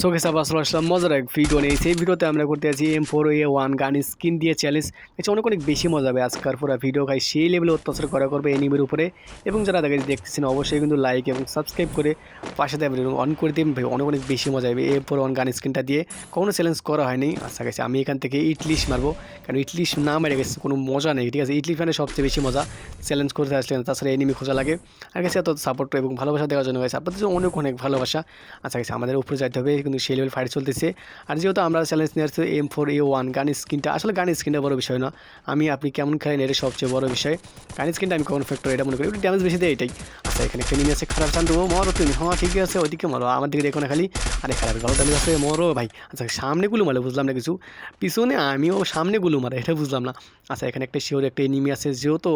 সোকে সাবা আসলাম মজার এক ভিডিও নেই সেই ভিডিওতে আমরা করতে আছি M four A one gun skin দিয়ে চ্যালেঞ্জ এটা অনেক অনেক বেশি মজা হবে আজকাল পুরো ভিডিও খাই সেই লেভেলে অত্যাচার করা করবে এনিমের উপরে। এবং যারা দেখে দেখতেছেন, অবশ্যই কিন্তু লাইক এবং সাবস্ক্রাইব করে পাশে দেবেন এবং অন করে দিন ভাই, অনেক অনেক বেশি মজা হবে এম ফোর ওয়ান গান স্কিনটা দিয়ে। কোনো চ্যালেঞ্জ করা হয়নি। আশা গেছে আমি এখান থেকে ইটলিশ মারবো। কারণ ইটলিশ না মেরে গেছে কোনো মজা নেই, ঠিক আছে? ইটলি ফ্যানে সবচেয়ে বেশি মজা। চ্যালেঞ্জ করতে আসলে তাছাড়া এনিমি খোঁজা লাগে। আর গেছে এত সাপোর্ট এবং ভালোবাসা দেওয়ার জন্য গেছে আপনাদের অনেক অনেক ভালোবাসা। আচ্ছা গেছে আমাদের উপরে যাইতে হবে। কিন্তু সেই লেভেল ফাইট চলতেছে। আর যেহেতু আমরা চ্যালেঞ্জ নিয়ে আসছি এম ফোর এ ওয়ান গান স্ক্রিনটা আসলে গান স্ক্রিনটা বড় বিষয় না। আমি, আপনি কেমন খেলেন এটা সবচেয়ে বড় বিষয়। গান স্কিনটা আমি কখন ফ্যাক্টর এটা মনে করি একটু ড্যামেজ বেশি দেয় এটাই। আচ্ছা এখানে একটা নিয়ে আছে, খারাপ চান দেবো মরো তুমি। হ্যাঁ ঠিক আছে, ওইদিকে মারো। আমার দিকে দেখো না খালি। আরে খারাপ গালো টালি আছে, মরো ভাই। আচ্ছা সামনে গুলো মারে, বুঝলাম না কিছু। পিছনে আমিও সামনে গুলো মারে, এটা বুঝলাম না। আচ্ছা এখানে একটা শিওর একটা এনিমি আছে, যেহেতু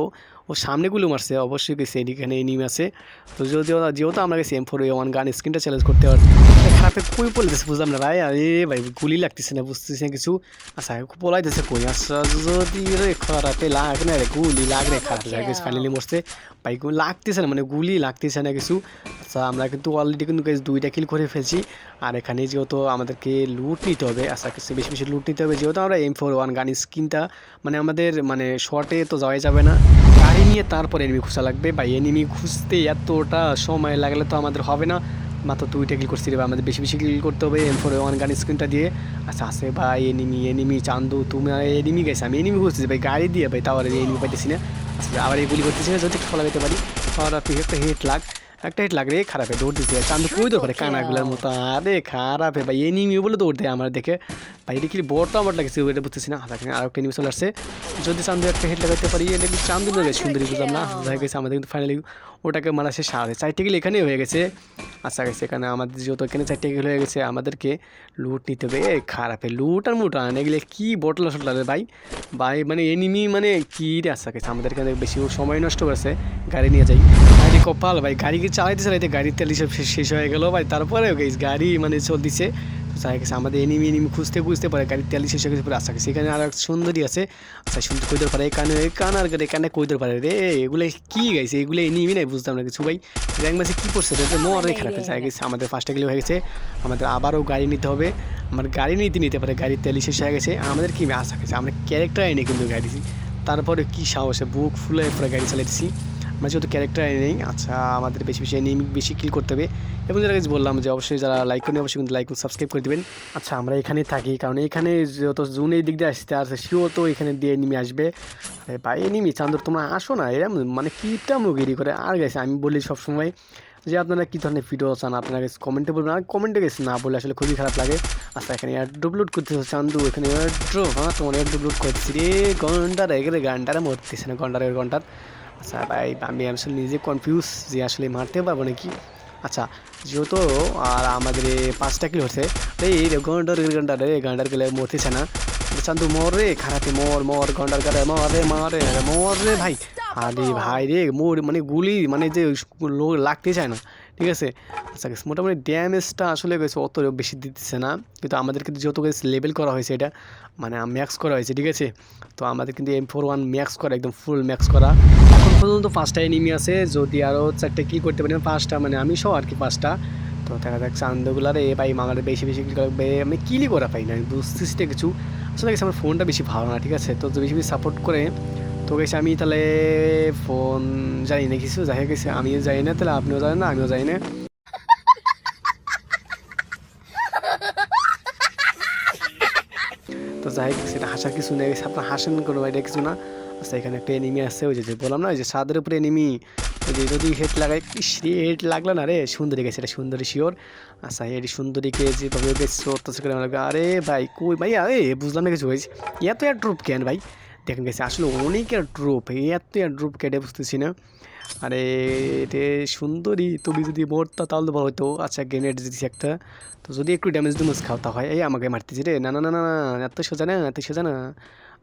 ও সামনে গুলো মারছে, অবশ্যই গেছে এখানে এনিমি আছে। তো যদিও যেহেতু আমরা গেছি এম ফোর ওয়ান গান স্ক্রিনটা চ্যালেঞ্জ করতে পারি খারাপে কই পড়তেছে বুঝলাম না ভাই, আরে ভাই, গুলি লাগতেছে না বুঝতেছে না কিছু? আচ্ছা পলাইতেছে কই? আচ্ছা যদি রে খারাপে লাগ না রে, গুলি লাগ রে খারাপ জায়গায় ফাইনালি মরছে। ভাই লাগতেছে না মানে গুলি লাগতেছে না কিছু। আচ্ছা আমরা কিন্তু অলরেডি কিন্তু দুইটা কিল করে ফেলছি। আর এখানে যেহেতু আমাদেরকে লুট নিতে হবে আচ্ছা কিছু বেশি বেশি লুট নিতে হবে, যেহেতু আমরা এম ফোর ওয়ান গান স্কিনটা মানে আমাদের মানে শর্টে তো যাওয়াই যাবে না। গাড়ি নিয়ে তারপর এনিমি খোঁজা লাগবে বা এনিমি খুঁজতে এতটা সময় লাগলে তো আমাদের হবে না। মাত্র দুইটা কিল করছি ভাই, আমাদের বেশি বেশি কিল করতে হবে এম ফোর ওয়ান গান স্ক্রিনটা দিয়ে। আচ্ছা আছে ভাই এনিমি এনিমি চান্দু তুমি এনিমি গেছে আমি এনিমি খুঁজতেছি ভাই গাড়ি দিয়ে ভাই তাও এনিমি পাইতেছি না। আচ্ছা আবার এই গুলি করতেছি না যদি ফলা যেতে পারি। আপনি একটা হিট লাগ একটা হিট লাগ রে খারাপ দৌড় দিতে চান্দু কই দৌড় করে কানাগুলার মতো আরে খারাপ ভাই এনিমি বলে দৌড় দেয় আমার দেখে। ভাই এটা কি বড়টা আমার লাগছে এটা বুঝতেছি না হাতে আর একটা এনিমি আসছে যদি চান্দু একটা হিট লাগাইতে পারি, এটা কি চান্দু লাগে সুন্দরী বুঝলাম না। দেখা গেছে আমাদের কিন্তু ফাইনালি ওটাকে মারা সে সাড়ে চারটে গেলে এখানেই হয়ে গেছে। আচ্ছা গেছে এখানে আমাদের যেহেতু এখানে চারটে গেলে হয়ে গেছে, আমাদেরকে লুট নিতে হবে। এ খারাপে লুট আর মুট আনে গেলে কী বটলা রে ভাই? ভাই মানে এনিমি মানে কী রে? আচ্ছা গেছে আমাদের এখানে বেশি সময় নষ্ট করেছে। গাড়ি নিয়ে যাই। গাড়ি কপাল, ভাই, গাড়ি চালাইতে চালাইতে গাড়ির তেল সব শেষ- শেষ হয়ে গেল। ভাই তারপরে গাড়ি মানে চলতেছে। চাই গেছে আমাদের এনিমি এনিমি খুঁজতে খুঁজতে পারে গাড়ির তেল শেষ হয়ে গেছে পুরো আচ্ছা গেছে এখানে আর এক সুন্দরী আছে। আচ্ছা সুন্দর কইতে পারে, এই এখানে কান আর এখানে কইতে পারে রে। এগুলো কি গাইছে? এগুলো এনিমি নাই, বুঝতাম না কিছু ভাই। র্যাঙ্ক ম্যাচে কী করছে রে মরে খারাপ। হয়ে গেছে আমাদের ফার্স্টে গেলে হয়ে গেছে। আমাদের আবারও গাড়ি নিতে হবে। আমার গাড়ি নিতে নিতে পারে, গাড়ির তেল শেষ হয়ে গেছে। আমাদের কি আশা গেছে আমরা ক্যারেক্টার এনে কিন্তু গাড়ি তারপরে কি সাহসে, বুক ফুলে পুরো গাড়ি চালাইছি আমরা যেহেতু ক্যারেক্টার নেই আচ্ছা আমাদের বেশি বেশি এনিমি বেশি কিল করতে হবে। এবং যারা বললাম যে অবশ্যই যারা লাইক করেন অবশ্যই কিন্তু লাইক সাবস্ক্রাইব করে দেবেন। আচ্ছা আমরা এখানেই থাকি, কারণ এখানে যত জুন এই দিক দিয়ে আসতে আর সেও তো এখানে দিয়ে এনিমি আসবে। ভাই এনিমি চান্দর তোমরা আসো না এরম মানে কীটা মুগিরি করে। আর গেছে আমি বলি সবসময় যে আপনারা কী ধরনের ভিডিও চান, আপনারা কমেন্টে বলবেন। আর কমেন্টে গেছে না বলে আসলে খুবই খারাপ লাগে। আচ্ছা এখানে ডুবলোড করতে চান্দু, এখানে ড্রপ হ্যাঁ তোমার ডুবলোড করছি রে ঘণ্টার এগেরে ঘন্টারে মরতেছে না, ঘণ্টার ঘণ্টার। আচ্ছা ভাই, আমি আসলে নিজে কনফিউজ যে আসলে মারতে পারব নাকি? আচ্ছা যেহেতু, আর আমাদের পাঁচটা কিলো হচ্ছে এই গন্ডার গন্ডার রে গন্ডার গেলে মরতেছে না। চান্দু, মর রে, খারাপে মর মর, গন্ডার গাড়ে মর রে মর রে মর রে, ভাই। আরে ভাই রে, মোর মানে গুলি মানে যে লাগতে চায় না। ঠিক আছে? আচ্ছা guys, মোটামুটি ড্যামেজটা আসলে গেছে অত বেশি দিতেছে না। কিন্তু আমাদের কিন্তু যত যেহেতু লেভেল করা হয়েছে এটা মানে ম্যাক্স করা হয়েছে ঠিক আছে? তো আমাদের কিন্তু এম ফোর ওয়ান ম্যাক্স করা একদম ফুল ম্যাক্স করা। এখন পর্যন্ত পাঁচটা এনিমি আছে যদি আরও চারটে কী করতে পারি পাঁচটা মানে আমি সহ আর কি পাঁচটা। তো দেখা যাক চান্দগুলার এ ভাই মামার বেশি বেশি আমি কিলি করা পাই না বুঝতেছি কিছু। আসলে গেছে আমার ফোনটা বেশি ভালো না ঠিক আছে? তো বেশি বেশি সাপোর্ট করে তো গেছে আমি তাহলে ফোন জানি না কিছু, যাই গেছে আমিও জানি না, তাহলে আপনিও জানেন না, আমিও জানি না। তো যাই সেটা হাসার কিছু নেই আপনার হাসেন কোনো এটা কিছু না। আচ্ছা এখানে একটা এনিমি আছে, ওই যে বললাম না, ওই যে সাদের উপরে এনিমি ওই যে, যদি হেড রে হেড লাগল না রে, সুন্দরী গেছে, এটা সুন্দরী শিওর আচ্ছা এই সুন্দরীকে যেভাবে গেছে অত্যাচার করে আরে ভাই, কই ভাই আরে বুঝলাম না কিছু হয়েছে এত এর ড্রুপ কেন ভাই? দেখেন গেছে, আসলে অনেকের ড্রুপ এত ড্রুপ কেটে বুঝতেছি না। আরে এটা সুন্দরী, তুমি যদি মরতা তাহলে ভালো হতো আচ্ছা গ্রেনেড দিচ্ছি একটা। তো যদি একটু ড্যামেজ ডুমেজ খাওয়া হয়, এই আমাকে মারতেছি রে। না না না না না, এত সোজা না, এত সোজা না।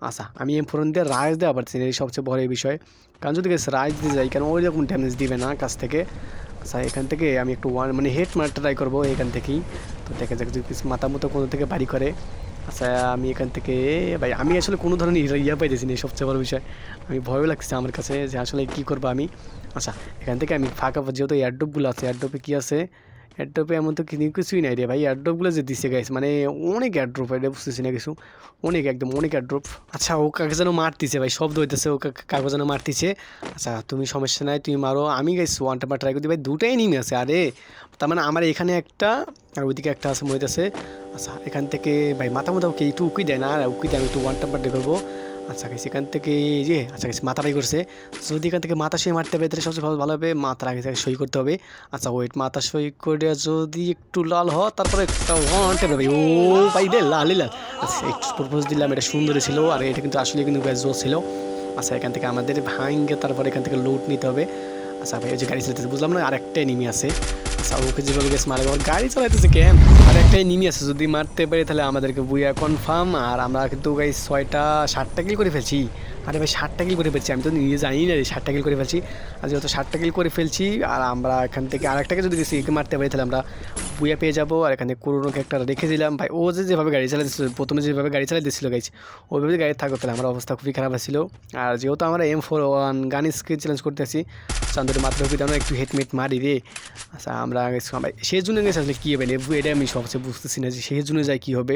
আচ্ছা আমি এম ফোরন দিয়ে রাইজ দেওয়া পারছি না, এই সবচেয়ে বড় এই বিষয়। কারণ যদি গেছে রাইজ দিয়ে যাই কারণ ওই রকম ড্যামেজ দিবে না কাছ থেকে? আচ্ছা এখান থেকে আমি একটু ওয়ান মানে হেড মারতে ট্রাই করব এখান থেকেই। তো দেখা যাক যদি মাথা মতো কোনো থেকে বাড়ি করে। আচ্ছা আমি এখান থেকে, ভাই, আমি আসলে কোনো ধরনের ইয়া- পাই পাইতেছি না সবচেয়ে বড় বিষয়। আমি ভয়ও লাগছে আমার কাছে যে আসলে কী করব আমি। আচ্ছা এখান থেকে আমি ফাঁকা যেহেতু এয়ারডোপগুলো আছে এয়ারডোপে কী আছে? অ্যাড্রপে এমন তো কিছু কিছুই নাই রে ভাই। অ্যাড্রপগুলো যে দিছে গাইস মানে অনেক অ্যাড্রপ এটা বুঝতেছি না কিছু। অনেক, একদম অনেক অ্যাড্রপ আচ্ছা ও কাকে যেন মারতিছে ভাই, শব্দ হইতেছে ও কাকে যেন মারতিছে। আচ্ছা তুমি সমস্যা নাই, তুমি মারো। আমি গাইস ওয়ানটা বা ট্রাই করতে ভাই দুটাই নিমে আছে, আরে! তার মানে আমার এখানে একটা, আর ওইদিকে একটা আছে মহিতেছে আচ্ছা এখান থেকে, ভাই মাথা মাথা ওকে একটু উকি দেয় না? আর উকি দেয় আমি একটু ওয়ান টাম্পার করব। আচ্ছা গাইস এখান থেকে এই যে আচ্ছা গাইস মাথাটাই করছে। যদি এখান থেকে মাথা সই মারতে হবে, তাহলে সবচেয়ে ভালো ভালো হবে, মাথার আগে থেকে সই করতে হবে। আচ্ছা ওয়েট মাথা সই করে যদি একটু লাল হয়, তারপরে একটা ওয়ান টেপ ও ভাই রে, লাল লাল আচ্ছা একটু প্রপোজ দিলাম, এটা সুন্দর ছিল, আর এটা কিন্তু আসলে কিন্তু বেশ জোর ছিল। আচ্ছা এখান থেকে আমাদের ভাঙ্গে, তারপরে এখান থেকে লুট নিতে হবে। আচ্ছা ভাই, ওই যে গাড়ি চালাতেছে, বুঝলাম না আরেকটাই নিমি আছে। ওকে যেভাবে গেছে, মারা গেল গাড়ি চালাইতেছে কেন? আর একটাই নিমি আছে, যদি মারতে পারি তাহলে আমাদেরকে বুয়া কনফার্ম আর আমরা কিন্তু গাই ছয়টা ষাটটা কিল করে ফেলছি। আরে ভাই ষাটটা কিল করে ফেলছি, আমি তো নিজে জানি না ষাটটা কিল করে ফেলছি। আর যেহেতু ষাটটা কিল করে ফেলছি, আর আমরা এখান থেকে আরেকটাকে যদি গেছি মারতে পারি তাহলে আমরা বুয়া পেয়ে যাব, আর এখানে করোনাকে একটা রেখে দিলাম। ভাই, ও যে যেভাবে গাড়ি চালাতেছিল প্রথমে যেভাবে গাড়ি চালাতেছিল গাইছে ওইভাবে গাড়ি থাকতো তাহলে আমার অবস্থা খুবই খারাপ ছিল আর যেহেতু আমরা M four one gun skill challenge করতেছি চান্দুর মাত্র হুকি আমরা একটু হেটমেট মারি রে। আচ্ছা আমরা ভাই সেই জন্য গেছে আসলে কী হবে লেবু এটা আমি সবচেয়ে বুঝতেছি না যে সেই জন্য যাই কী হবে।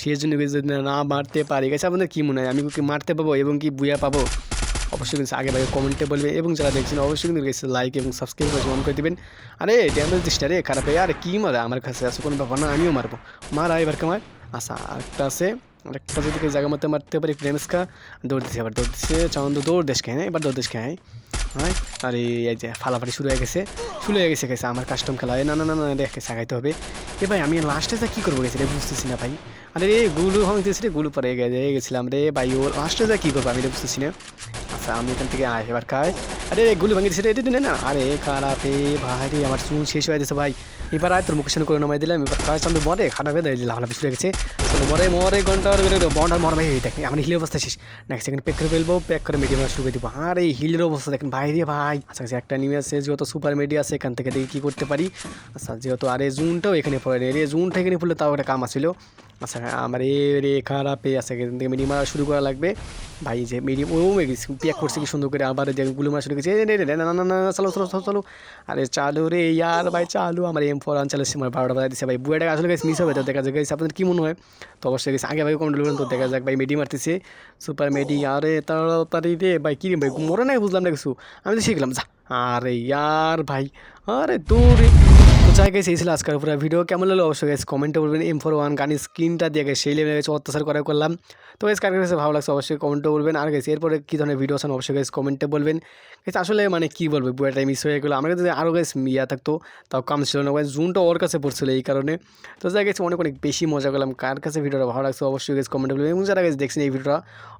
সেই জন্য যদি না মারতে পারি গেছে আপনাদের কী মনে হয়? আমি কি মারতে পাবো এবং কি বুয়া পাবো? অবশ্যই কিন্তু আগে ভাগে কমেন্টে বলবে এবং যারা দেখছেন অবশ্যই কিন্তু লাইক এবং সাবস্ক্রাইব করে অন করে দেবেন। আরে ড্যামেজ দিসটা রে, খারাপ আরে, কী মারা? আমার কাছে আছে, কোনো ব্যাপার না, আমিও মারবো। মারা এবার কামার। আচ্ছা আরেকটা আছে। আরেকটা যদি জায়গা মতো মারতে পারি ড্যামেজ কা দৌড় দিচ্ছে এবার, দৌড় দিচ্ছে চাউন্দ দৌড় দেশ হ্যাঁ এবার দৌড় দেশ হ্যাঁ হ্যাঁ আরে, এই যে ফালাফাটি শুরু হয়ে গেছে, শুরু হয়ে গেছে গেছে আমার কাস্টম খেলা। না না না না সাগাইতে হবে। এ ভাই, আমি লাস্টে যা কী করব গেছি রে বুঝতেছি না ভাই। আরে রে গুলু ভাঙতেছি রে, গুলু পরে গেছিলাম রে, ভাই, ও লাস্টে যা কী করব আমি রে বুঝতেছি না। আচ্ছা আমি এখান থেকে আয় এবার খাই। আরে গুলি ভাঙে দিচ্ছে রে দিনে না? আরে খারাপ ভাই রে আমার চুল শেষ হয়ে গেছে ভাই। এবার আয়, তোর মুখের সামনে করে নামাই দিলাম। এবার কাজ চান্দু মরে? খারাপ হয়ে দিলাম শুরু হয়ে গেছে। মরে মরে, ঘণ্টা বন্ড আর মর ভাই দেখেন আমার হিলের অবস্থা শেষ। নেক্সট সেকেন্ড প্যাক করে ফেলব প্যাক করে মিডিয়াম শুরু করে দিব। আর এই হিলের অবস্থা দেখেন ভাই রে ভাই। আচ্ছা আচ্ছা একটা নিমে আছে, যেহেতু সুপার মিডিয়া আছে, এখান থেকে দেখি কী করতে পারি। আচ্ছা যেহেতু আরে জুনটাও এখানে পড়ে রে। জুনটা এখানে পড়লে তাও একটা কাম আছিল। আচ্ছা আমার এ রে খারাপে আছে। এখান থেকে মিডিয়াম শুরু করা লাগবে। ভাই যে মিডিয়াম ও প্যাক করছে কি সুন্দর করে। আবার যে গুলো মারা শুরু না চলো চলো চলো চলো আরে চালু রে ইয়ার ভাই চালু আমার এম ফোর আনচালের সময় বারোটা বাজায় দিচ্ছে ভাই বুয়েটা আসলে গেছে মিস হবে তো দেখা যাক গেছে আপনাদের কি মনে হয় তো অবশ্যই গেছে আগে ভাই কমেন্ট করবেন তো দেখা যাক ভাই মেডি মারতেছে সুপার মেডি আরে তাড়াতাড়ি রে ভাই কী ভাই মরে নাই বুঝলাম না কিছু আমি তো শিখলাম যা আরে ইয়ার ভাই আরে দূর চাই গেছে এই ছিল আজকের পুরো ভিডিও কেমন লাগল অবশ্যই গেছে কমেন্টে বলবেন। এম ফোর ওয়ান গানের স্ক্রিনটা দিয়ে গেছে সেই লেভেলে গেছে অত্যাচার করা করলাম। তো গেছে কার কাছে ভালো লাগছে অবশ্যই কমেন্টে বলবেন। আর গেছে এরপরে কী ধরনের ভিডিও আছেন অবশ্যই গেছে কমেন্টে বলবেন। গেছে আসলে মানে কী বলব বুয়াটাই মিস হয়ে গেলো। আমার কাছে আরও গেছে ইয়া থাকতো, তাও কাম ছিল না। জুনটা ওর কাছে পড়ছিল এই কারণে। তো যাই গেছে অনেক অনেক বেশি মজা করলাম। কার কাছে ভিডিওটা ভালো লাগছে অবশ্যই গেছে কমেন্টে বলবেন। এবং যারা গেছে দেখছেন এই ভিডিওটা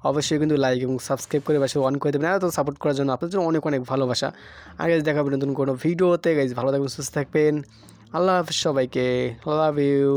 অবশ্যই কিন্তু লাইক এবং সাবস্ক্রাইব করে বাসে অন করে দেবেন। আর তো সাপোর্ট করার জন্য আপনাদের জন্য অনেক অনেক ভালোবাসা। আগে দেখাবেন নতুন কোনো ভিডিওতে গেছে ভালো থাকবেন, সুস্থ থাকবেন। আল্লাহ হাফিজ সবাইকে লাভ ইউ